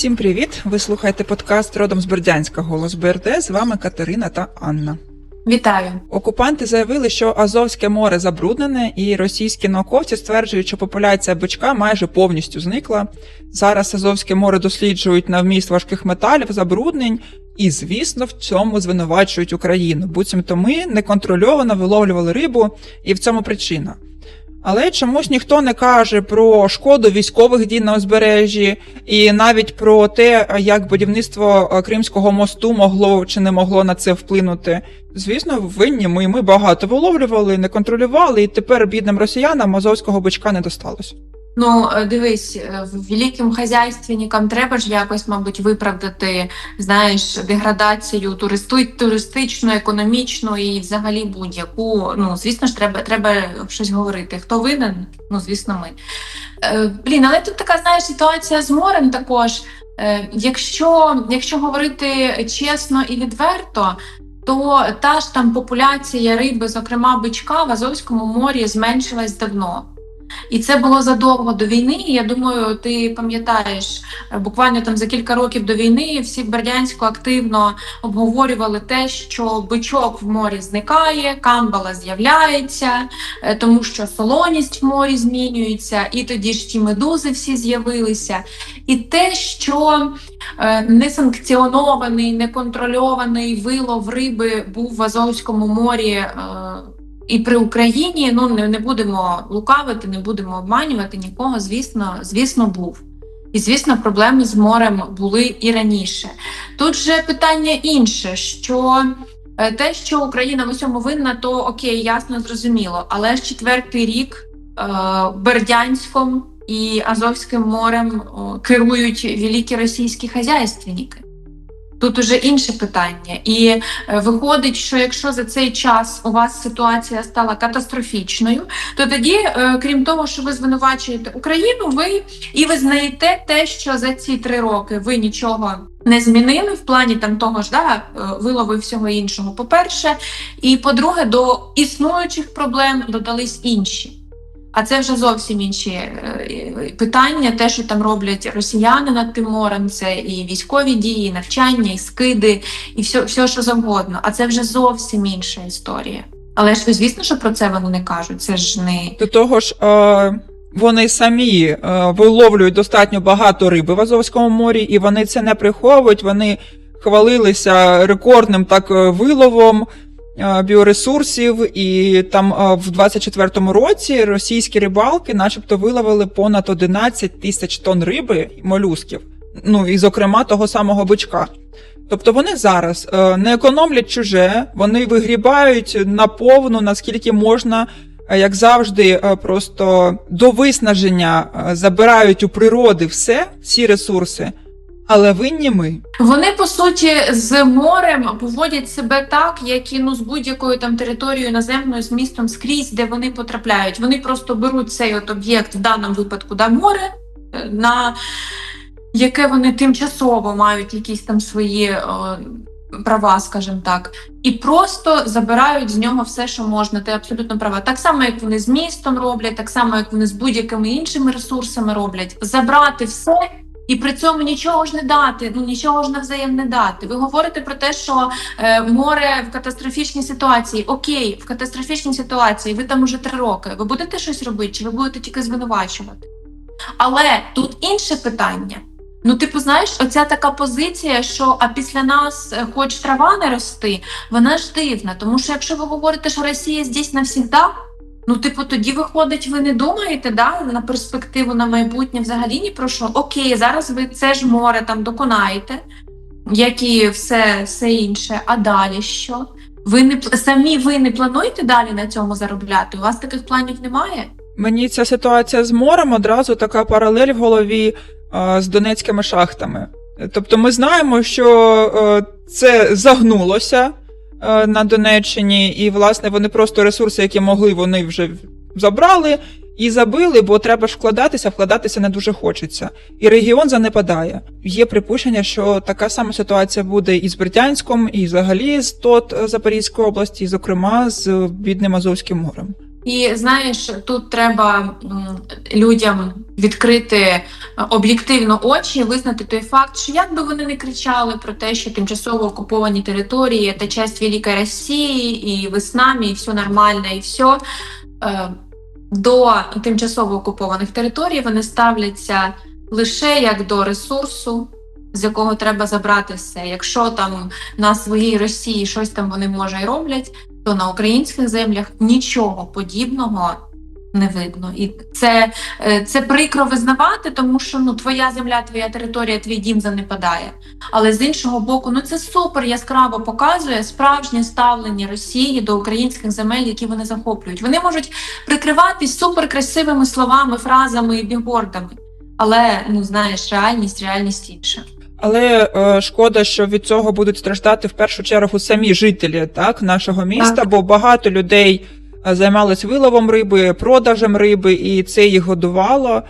Всім привіт! Ви слухаєте подкаст родом з Бердянська Голос БРД. З вами Катерина та Анна. Вітаю. Окупанти заявили, що Азовське море забруднене, і російські науковці стверджують, що популяція бичка майже повністю зникла. Зараз Азовське море досліджують на вміст важких металів, забруднень, і, звісно, в цьому звинувачують Україну. Буцімто ми неконтрольовано виловлювали рибу, і в цьому причина. Але чомусь ніхто не каже про шкоду військових дій на узбережжі, і навіть про те, як будівництво е, Кримського мосту могло чи не могло на це вплинути. Звісно, винні ми. Ми багато виловлювали, не контролювали, і тепер бідним росіянам азовського бичка не досталось. Ну е, дивись, е, великим хазяйственникам треба ж якось, мабуть, виправдати знаєш деградацію туристу, туристичну, економічну і взагалі будь-яку. Ну звісно ж, треба треба щось говорити. Хто винен? Ну звісно, ми. Е, блін, але тут така знаєш ситуація з морем також. Якщо, якщо говорити чесно і відверто. То та ж там популяція риби, зокрема бичка, в Азовському морі зменшилась давно. І це було задовго до війни. Я думаю, ти пам'ятаєш, е, буквально там за кілька років до війни всі в Бердянську активно обговорювали те, що бичок в морі зникає, камбала з'являється, е, тому що солоність в морі змінюється, і тоді ж ті медузи всі з'явилися. І те, що е, несанкціонований, неконтрольований вилов риби був в Азовському морі. І при Україні ну не, не будемо лукавити, не будемо обманювати нікого. Звісно, звісно, був. І звісно, проблеми з морем були і раніше. Тут же питання інше: що е, те, що Україна в усьому винна, то окей, ясно, зрозуміло. Але ж четвертий рік е, Бердянськом і Азовським морем керують великі російські хазяйственники. Тут уже інше питання, і е, виходить, що якщо за цей час у вас ситуація стала катастрофічною, то тоді, е, крім того, що ви звинувачуєте Україну, ви і визнаєте те, що за ці три роки ви нічого не змінили в плані там того ж да, е, вилови всього іншого. По-перше, і по-друге, до існуючих проблем додались інші. А це вже зовсім інші е, питання. Те, що там роблять росіяни над тим морем, це і військові дії, і навчання, і скиди, і все, все, що завгодно. А це вже зовсім інша історія. Але ж ви звісно, що про це вони не кажуть. Це ж не До того ж, е, вони самі е, виловлюють достатньо багато риби в Азовському морі, і вони це не приховують. Вони хвалилися рекордним так е, виловом біоресурсів, і там е, в 24-му році російські рибалки, начебто, виловили понад 11 тисяч тонн риби молюсків. Ну і зокрема того самого бичка. Тобто вони зараз е, не економлять чуже, вони вигрібають наповну, наскільки можна, е, як завжди, е, просто до виснаження е, забирають у природи все, всі ресурси, але винні ми. Вони по суті з морем поводять себе так, як і ну з будь-якою там територією наземною з містом скрізь, де вони потрапляють. Вони просто беруть цей от об'єкт в даному випадку да море е, на яке вони тимчасово мають якісь там свої о, права, скажімо так, і просто забирають з нього все, що можна. Ти абсолютно права. Так само, як вони з містом роблять, так само, як вони з будь-якими іншими ресурсами роблять, забрати все. І при цьому нічого ж не дати, ну нічого ж навзаєм не дати. Ви говорите про те, що е, море в катастрофічній ситуації. Окей, в катастрофічній ситуації ви там уже три роки. Ви будете щось робити, чи ви будете тільки звинувачувати? Але тут інше питання. Ну, типу, знаєш, оця така позиція, що а після нас е, хоч трава не рости, вона ж дивна. Тому що якщо ви говорите, що Росія здесь навсігда, ну, типу, тоді виходить, ви не думаєте да, на перспективу, на майбутнє взагалі ні про що. Окей, зараз ви це ж море там доконаєте, як і все, все інше. А далі що? Ви не самі ви не плануєте далі на цьому заробляти? У вас таких планів немає? Мені ця ситуація з морем одразу така паралель в голові е, з донецькими шахтами. Тобто ми знаємо, що е, це загнулося на Донеччині, і, власне, вони просто ресурси, які могли, вони вже забрали і забили, бо треба ж вкладатися, вкладатися не дуже хочеться. І регіон занепадає. Є припущення, що така сама ситуація буде і з Бердянськом, і взагалі з ТОТ Запорізької області, і, зокрема, з бідним Азовським морем. І знаєш, тут треба людям відкрити е, об'єктивно очі, визнати той факт, що як би вони не кричали про те, що тимчасово окуповані території це часть Великої Росії, і ви з нами, і все нормально, і все. До тимчасово окупованих територій вони ставляться лише як до ресурсу, з якого треба забрати все. Якщо там на своїй Росії щось там вони може і роблять, то на українських землях нічого подібного не видно. І це, е, це прикро визнавати, тому що ну твоя земля, твоя територія, твій дім занепадає. Але з іншого боку, ну це супер яскраво показує справжнє ставлення Росії до українських земель, які вони захоплюють. Вони можуть прикриватись суперкрасивими словами, фразами і бігбордами. Але ну знаєш, реальність, реальність інша. Але е, шкода, що від цього будуть страждати в першу чергу самі жителі так, нашого міста, Так. бо багато людей е, займалось виловом риби, продажем риби, і це їх годувало.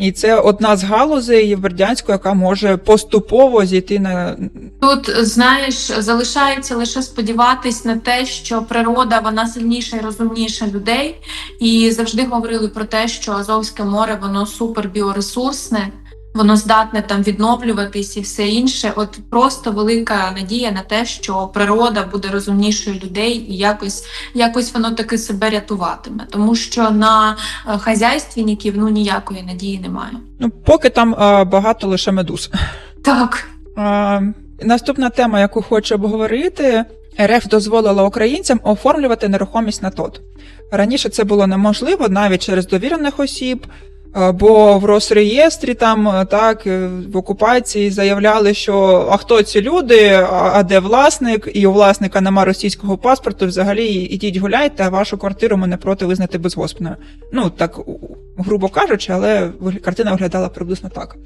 І це одна з галузей Бердянську, яка може поступово зійти на Тут знаєш, залишається лише сподіватись на те, що природа вона сильніша і розумніша людей. І завжди говорили про те, що Азовське море воно супер біоресурсне, воно здатне там відновлюватись і все інше. От просто велика надія на те, що природа буде розумнішою людей, і якось якось воно таки себе рятуватиме. Тому що на е, хазяйственників ну ніякої надії немає. ну, поки там е, багато лише медуз. Так. Е, Наступна тема, яку хочу обговорити, РФ дозволила українцям оформлювати нерухомість на ТОТ. Раніше це було неможливо навіть через довірених осіб, бо в Росреєстрі там е, так е, в окупації заявляли, що а хто ці люди, а де власник, і у власника нема російського паспорту. Взагалі ідіть гуляйте, а вашу квартиру ми не проти визнати безгоспною. Ну так грубо кажучи, але картина виглядала приблизно так.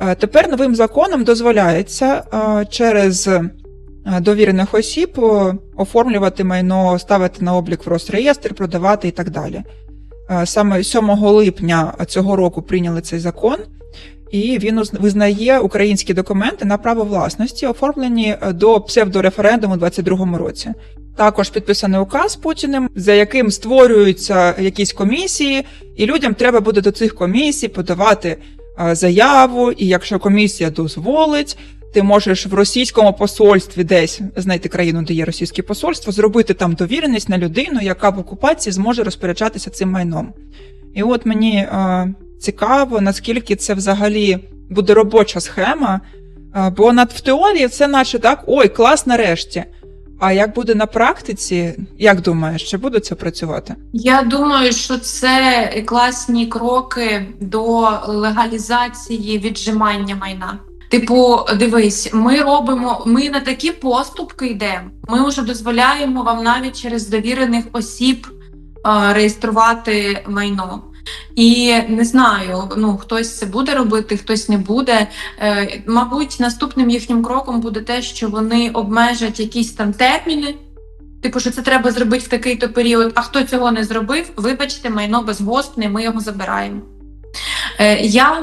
Е, Тепер новим законом дозволяється через довірених осіб оформлювати майно, ставити на облік в Росреєстр, продавати і так далі. Е, Саме 7 липня цього року прийняли цей закон, і він визнає українські документи на право власності, оформлені е, до псевдореферендуму у 2022 році. Також підписаний указ Путіним, за яким створюються якісь комісії, і людям треба буде до цих комісій подавати е, заяву, і якщо комісія дозволить, ти можеш в російському посольстві десь знайти країну, де є російське посольство, зробити там довіреність на людину, яка в окупації зможе розпоряджатися цим майном. І от мені е, цікаво, наскільки це взагалі буде робоча схема, е, бо над в теорії це наче так, ой, клас нарешті. А як буде на практиці, як думаєш, чи буде це працювати? Я думаю, що це класні кроки до легалізації віджимання майна. Типу, дивись, ми робимо, ми на такі поступки йдемо. Ми вже дозволяємо вам навіть через довірених осіб е, реєструвати майно. І не знаю, ну хтось це буде робити, хтось не буде. Е, мабуть, наступним їхнім кроком буде те, що вони обмежать якісь там терміни. Типу, що це треба зробити в такий-то період. А хто цього не зробив, вибачте, майно безгоспне, ми його забираємо. Е, я,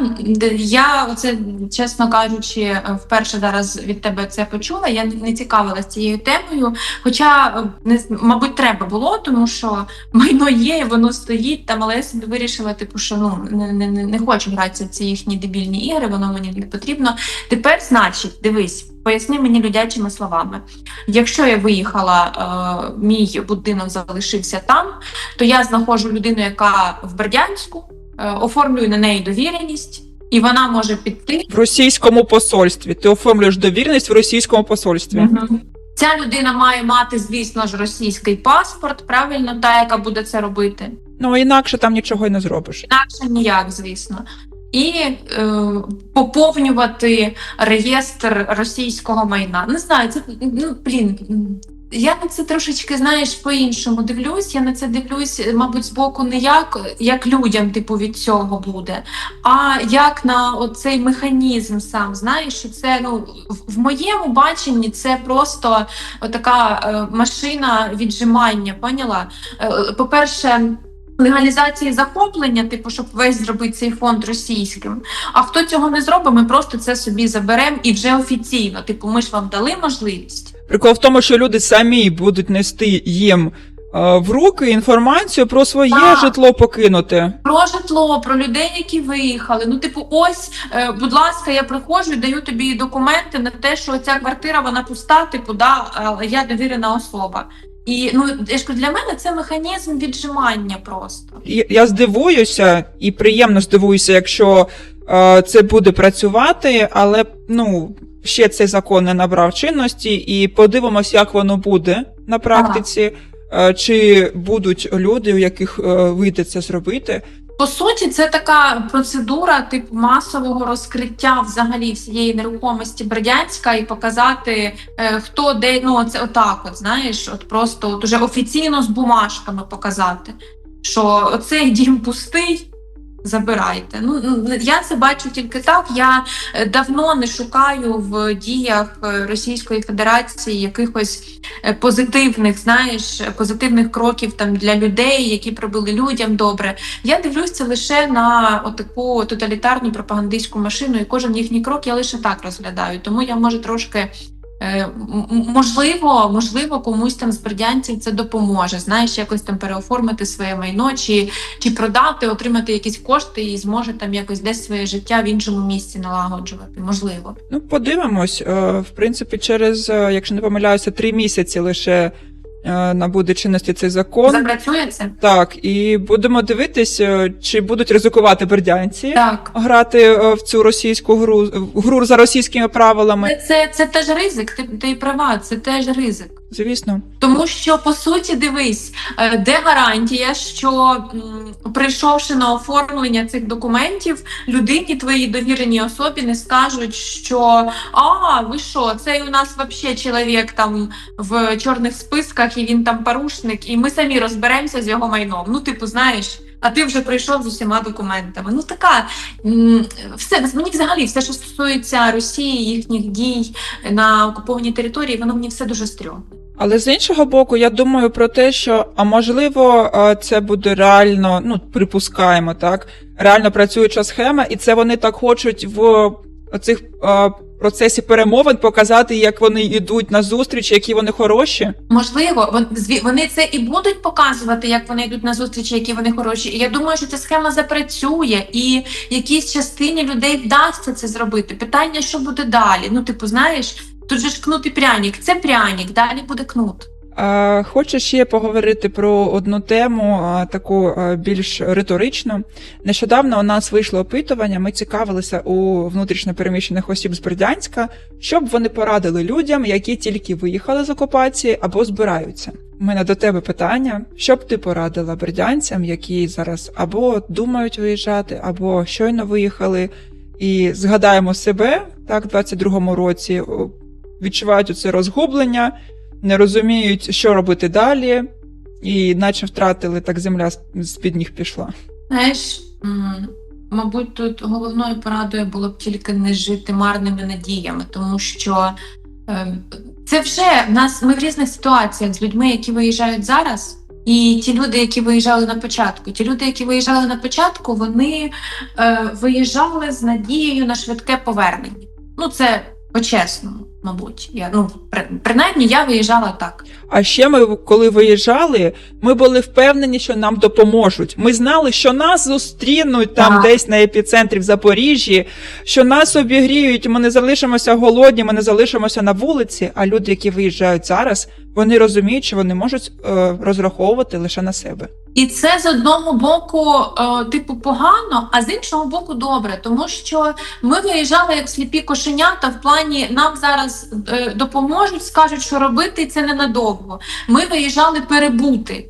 я оце, чесно кажучи, е, вперше зараз від тебе це почула. Я не цікавилася цією темою. Хоча, е, не, мабуть, треба було, тому що майно є, воно стоїть там, але я собі вирішила, типу, що ну не, не, не- хочу гратися в ці їхні дебільні ігри, воно мені не потрібно. Тепер, значить, дивись, поясни мені людячими словами. Якщо я виїхала, е, мій будинок залишився там, то я знаходжу людину, яка в Бердянську, оформлюю на неї довіреність, і вона може піти. В російському посольстві. Ти оформлюєш довіреність в російському посольстві. Мгм. Ця людина має мати, звісно ж, російський паспорт, правильно, та, яка буде це робити. Ну інакше там нічого й не зробиш. Інакше ніяк, звісно. І е, поповнювати реєстр російського майна. Не знаю, це ну блін. Я на це трошечки, знаєш, по-іншому дивлюсь. Я на це дивлюсь, мабуть, з боку не як, як людям, типу, від цього буде, а як на оцей механізм сам. Знаєш, що це ну в- моєму баченні це просто така е, машина віджимання. Поняла? Е, По-перше, легалізації захоплення, типу, щоб весь зробити цей фонд російським. А хто цього не зробить, ми просто це собі заберемо і вже офіційно. Типу, ми ж вам дали можливість. Прикол в тому, що люди самі будуть нести їм в руки інформацію про своє Так. житло покинути. Про житло, про людей, які виїхали. Ну, типу, ось, е, будь ласка, я приходжу і даю тобі документи на те, що ця квартира вона пуста, типу, да, я довірена особа. І ну я ж кажу, для мене це механізм віджимання просто. Я- Я здивуюся і приємно здивуюся, якщо е, це буде працювати, але ну ще цей закон не набрав чинності, і подивимось, як воно буде на практиці. Е, Чи будуть люди, у яких е, вийде це зробити? По суті, це така процедура типу масового розкриття взагалі всієї нерухомості Бердянська і показати, е, хто де ну це отак, от знаєш, от просто от уже офіційно з бумажками показати, що оцей дім пустий. Забирайте. Ну ну, я це бачу тільки так. Я е, давно не шукаю в діях е, Російської Федерації якихось е, позитивних, знаєш, позитивних кроків там для людей, які пробили людям добре. Я дивлюся лише на отаку тоталітарну пропагандистську машину, і кожен їхній крок я лише так розглядаю. Тому я може трошки. Е, Можливо, можливо, комусь там з бердянців це допоможе. Знаєш, якось там переоформити своє майно, чи, чи продати, отримати якісь кошти і зможе там якось десь своє життя в іншому місці налагоджувати. Можливо. Ну, подивимось. Е, В принципі, через, е, якщо не помиляюся, три місяці лише набуде чинності цей закон. Запрацює це? Так, і будемо дивитись, е, чи будуть ризикувати бердянці. Так. грати е, в цю російську гру гру за російськими правилами. Це, це, це теж ризик, ти, ти права, це теж ризик. Звісно, Тому що по суті, дивись, е, де гарантія, що прийшовши на оформлення цих документів, людині твоїй довіреній особі не скажуть, що а ви що, цей у нас вообще чоловік там в чорних списках, і він там порушник, і ми самі розберемося з його майном. Ну, типу, знаєш. А ти вже прийшов з усіма документами. Ну така все мені взагалі все, що стосується Росії, їхніх дій на окупованій території, воно мені все дуже стрьомно. але з іншого боку, я думаю про те, що а можливо, це буде реально, ну припускаємо, так реально працююча схема, і це вони так хочуть в цих процесі перемовин показати, як вони йдуть на зустріч, які вони хороші. Можливо, вон- вони це і будуть показувати, як вони йдуть на зустрічі, які вони хороші. І я думаю, що ця схема запрацює, і якійсь частині людей вдасться це зробити. Питання, що буде далі? Ну, типу, знаєш, тут же ж кнут і пряник. Це пряник, далі буде кнут. Хочу ще поговорити про одну тему, таку більш риторичну. Нещодавно у нас вийшло опитування. Ми цікавилися у внутрішньопереміщених осіб з Бердянська, щоб вони порадили людям, які тільки виїхали з окупації або збираються. У мене до тебе питання: що б ти порадила бердянцям, які зараз або думають виїжджати, або щойно виїхали, і згадаємо себе так, в 22-му році відчувають оце розгублення не розуміють, що робити далі, і наче втратили так земля з-під ніг пішла. Знаєш, мабуть, тут головною порадою було б тільки не жити марними надіями, тому що е, це вже в нас ми в різних ситуаціях з людьми, які виїжджають зараз. І ті люди, які виїжджали на початку, ті люди, які виїжджали на початку, вони е, виїжджали з надією на швидке повернення. Ну це по-чесному, мабуть. Я ну при, принаймні я виїжджала так. А ще ми, коли виїжджали, ми були впевнені, що нам допоможуть. Ми знали, що нас зустрінуть там Так. десь на епіцентрі в Запоріжжі, що нас обігріють, ми не залишимося голодні, ми не залишимося на вулиці. А люди, які виїжджають зараз, вони розуміють, що вони можуть е, розраховувати лише на себе. І це з одного боку, е, типу, погано, а з іншого боку, добре, тому що ми виїжджали як сліпі кошенята в плані нам зараз е, допоможуть, скажуть, що робити, і це ненадовго. Ми виїжджали перебути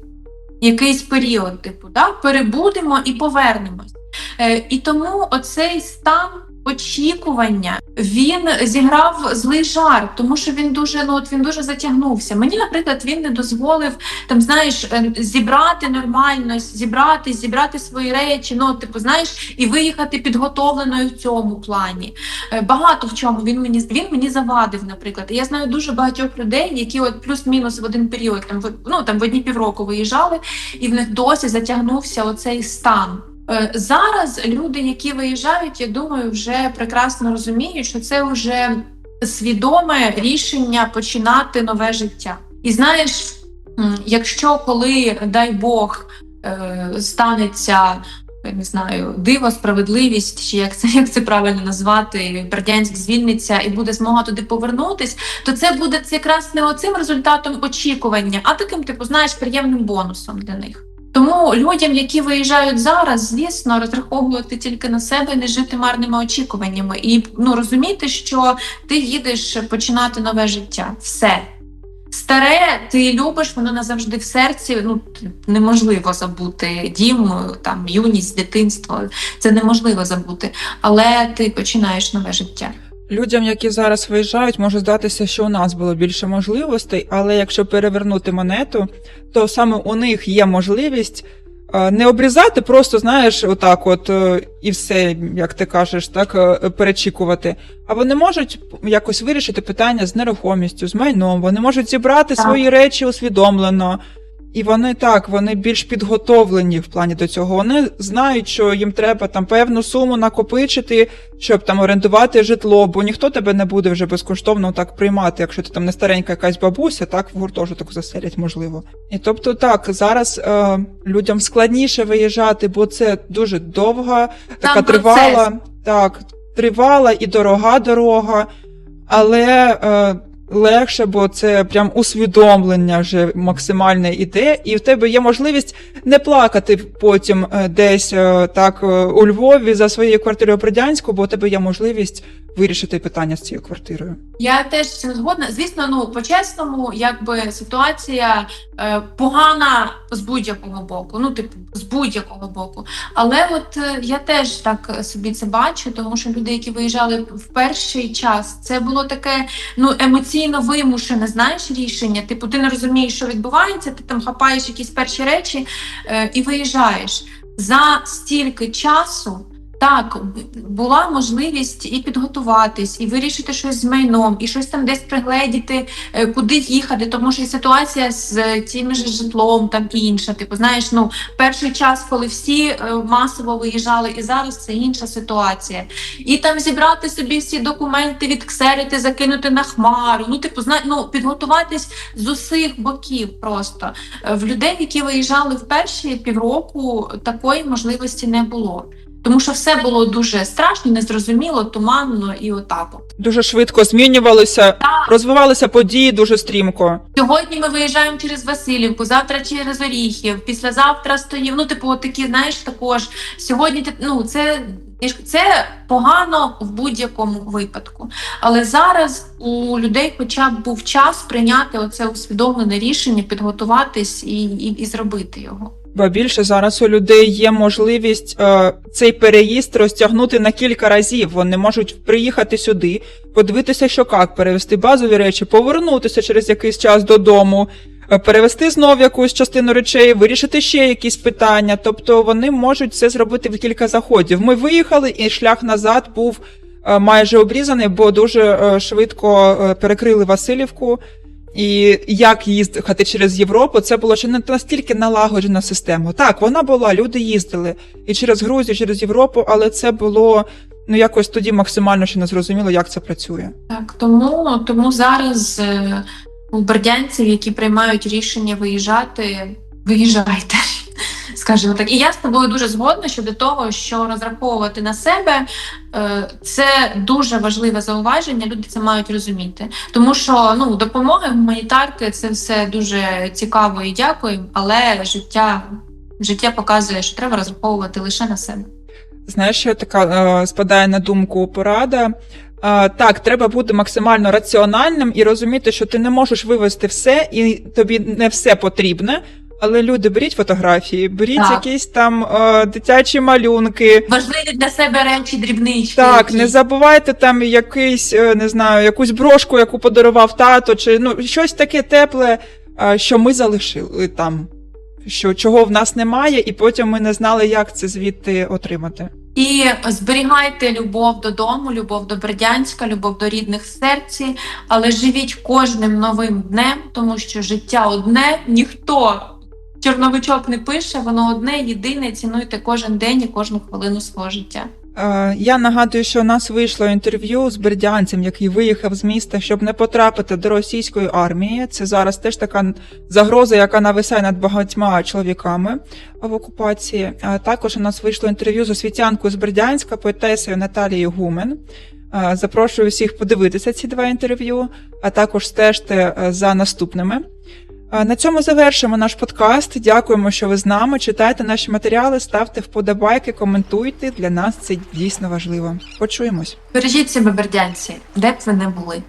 якийсь період, типу, да? перебудемо і повернемось. Е, і тому оцей стан. Очікування він зіграв злий жарт, тому що він дуже ну от він дуже затягнувся. Мені, наприклад, він не дозволив там, знаєш, е, зібрати нормально, зібрати, зібрати свої речі, ну, типу, знаєш, і виїхати підготовленою в цьому плані. Е, Багато в чому він мені він мені завадив, наприклад. Я знаю дуже багатьох людей, які от плюс-мінус в один період там ну там в одні півроку виїжджали, і в них досі затягнувся оцей стан. Е, Зараз люди, які виїжджають, я думаю, вже прекрасно розуміють, що це вже свідоме рішення починати нове життя. І знаєш, Якщо коли, дай Бог, е, станеться. Я не знаю, диво, справедливість, чи як це як це правильно назвати, Бердянськ звільниться і буде змога туди повернутись, то це буде якраз не оцим результатом очікування, а таким, типу, знаєш, приємним бонусом для них. Тому людям, які виїжджають зараз, звісно, розраховувати тільки на себе, не жити марними очікуваннями, і ну розуміти, що ти їдеш починати нове життя. Все. Старе, ти любиш, воно назавжди в серці. Ну неможливо забути дім, там юність, дитинство. Це неможливо забути, але ти починаєш нове життя. Людям, які зараз виїжджають, може здатися, що у нас було більше можливостей, але якщо перевернути монету, то саме у них є можливість е, не обрізати, просто знаєш, отак, от е, і все, як ти кажеш, так е, перечікувати. А вони можуть якось вирішити питання з нерухомістю, з майном. Вони можуть зібрати Так. свої речі усвідомлено. І вони так, вони більш підготовлені в плані до цього. Вони знають, що їм треба там певну суму накопичити, щоб там орендувати житло, бо ніхто тебе не буде вже безкоштовно так приймати, якщо ти там не старенька якась бабуся, так в гуртожиток заселять, можливо. І тобто, так зараз е, людям складніше виїжджати, бо це дуже довга, така процес. тривала, так, тривала і дорога дорога, але. Е, Легше, бо це прям усвідомлення вже максимальне іде, і в тебе є можливість не плакати потім е, десь е, так е, у Львові за своєю квартирою Бродянську, бо у тебе є можливість вирішити питання з цією квартирою. Я теж згодна. Звісно, ну по-чесному, якби ситуація е, погана з будь-якого боку. Ну, типу, з будь-якого боку. Але от е, я теж так собі це бачу, тому що люди, які виїжджали в перший час, це було таке ну емоційно вимушене, знаєш, рішення. Типу, ти не розумієш, що відбувається, ти там хапаєш якісь перші речі е, і виїжджаєш. За стільки часу так, була можливість і підготуватись, і вирішити щось з майном, і щось там десь пригледіти, е, куди їхати, тому що ситуація з е, цим же житлом там інша. Типу, знаєш, ну перший час, коли всі е, масово виїжджали, і зараз це інша ситуація. І там зібрати собі всі документи, відксерити, закинути на хмару. Ну, типу, зна... ну, підготуватись з усіх боків просто. В людей, які виїжджали в перші півроку, такої можливості не було. Тому що все було дуже страшно, незрозуміло, туманно і отак. от. Дуже швидко змінювалося, розвивалися події дуже стрімко. Сьогодні ми виїжджаємо через Васильівку, завтра через Оріхів, післязавтра стоїмо. Ну, типу, от такі, знаєш, також сьогодні ну, це, це погано в будь-якому випадку. Але зараз у людей, хоча б був час прийняти оце усвідомлене рішення, підготуватись і, і, і зробити його. Ба більше зараз у людей є можливість е, цей переїзд розтягнути на кілька разів. Вони можуть приїхати сюди, подивитися, що як, перевести базові речі, повернутися через якийсь час додому, е, перевести знов якусь частину речей, вирішити ще якісь питання. Тобто вони можуть це зробити в кілька заходів. Ми виїхали, і шлях назад був е, майже обрізаний, бо дуже е, швидко е, перекрили Васильівку. І як їздити через Європу, це було ще не настільки налагоджена система. Так, вона була, люди їздили і через Грузію, через Європу, але це було ну якось тоді максимально ще не зрозуміло, як це працює. Так, тому, тому зараз е, у бердянців, які приймають рішення виїжджати, виїжджайте. Скажімо так, і я з тобою дуже згодна щодо того, що розраховувати на себе е, це дуже важливе зауваження. Люди це мають розуміти. Тому що ну допомога гуманітарки це все дуже цікаво і дякую, але життя, життя показує, що треба розраховувати лише на себе. Знаєш, що така е, спадає на думку порада. Е, так, треба бути максимально раціональним і розуміти, що ти не можеш вивести все, і тобі не все потрібне. Але люди беріть фотографії, беріть Так. якісь там е, дитячі малюнки. Важливі для себе речі, дрібнички. Так, які- не забувайте там якийсь, е, не знаю, якусь брошку, яку подарував тато, чи ну щось таке тепле, е, що ми залишили там, що чого в нас немає, і потім ми не знали, як це звідти отримати. І зберігайте любов додому, любов до Бердянська, любов до рідних серці, але живіть кожним новим днем, тому що життя одне, ніхто чорновичок не пише, воно одне, єдине. Цінуйте кожен день і кожну хвилину свого життя. Е, Я нагадую, що у нас вийшло інтерв'ю з бердянцем, який виїхав з міста, щоб не потрапити до російської армії. Це зараз теж така загроза, яка нависає над багатьма чоловіками в окупації. А також у нас вийшло інтерв'ю з освітянкою з Бердянська, поетесою Наталією Гумен. Е, Запрошую всіх подивитися ці два інтерв'ю, а також стежте е, за наступними. На цьому завершимо наш подкаст. Дякуємо, що ви з нами. Читайте наші матеріали, ставте вподобайки, коментуйте. Для нас це дійсно важливо. Почуємось. Бережіть себе, бердянці, де б ви не були.